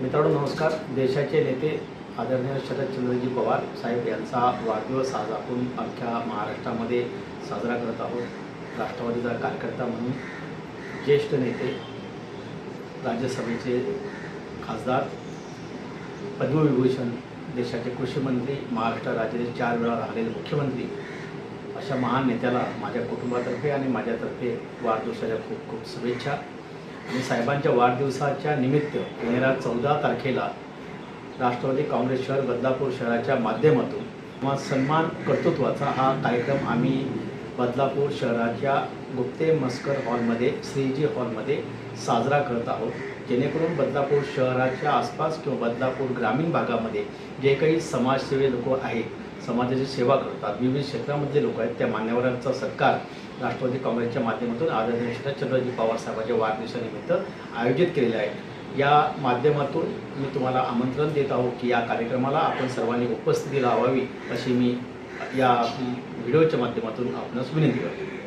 मित्रांनो नमस्कार. देशाचे नेते आदरणीय शरदचंद्रजी पवार साहेब यांचा वाढदिवस आज आपण अख्ख्या महाराष्ट्रामध्ये साजरा करत आहोत. राष्ट्रवादीचा कार्यकर्ता म्हणून ज्येष्ठ नेते राज्यसभेचे खासदार पद्मविभूषण देशाचे कृषी मंत्री महाराष्ट्र राज्याचे चार वेळा राहिलेले मुख्यमंत्री अशा महान नेत्याला माझ्या कुटुंबातर्फे आणि माझ्यातर्फे वाढदिवसाच्या खूप खूप शुभेच्छा. आणि साहेबांच्या वाढदिवसाच्या निमित्त येणाऱ्या चौदा तारखेला राष्ट्रवादी काँग्रेस शहर बदलापूर शहराच्या माध्यमातून किंवा सन्मान कर्तृत्वाचा हा कार्यक्रम आम्ही बदलापूर शहराच्या गुप्ते मस्कर हॉलमध्ये श्रीजी हॉलमध्ये साजरा करत आहोत. जेणेकरून बदलापूर शहराच्या आसपास किंवा बदलापूर ग्रामीण भागामध्ये जे काही समाजसेवी लोक आहेत समाजाची सेवा करतात. विविध क्षेत्रामध्ये लोक आहेत. त्या मान्यवरांचा सत्कार राष्ट्रवादी काँग्रेसच्या माध्यमातून आदरणीय शरदचंद्रजी पवार साहेबांच्या वाढदिवसानिमित्त आयोजित केलेले आहे या माध्यमातून मी तुम्हाला आमंत्रण देत आहो की या कार्यक्रमाला आपण सर्वांनी उपस्थिती लावावी अशी मी या व्हिडिओच्या माध्यमातून आपणास विनंती करतो.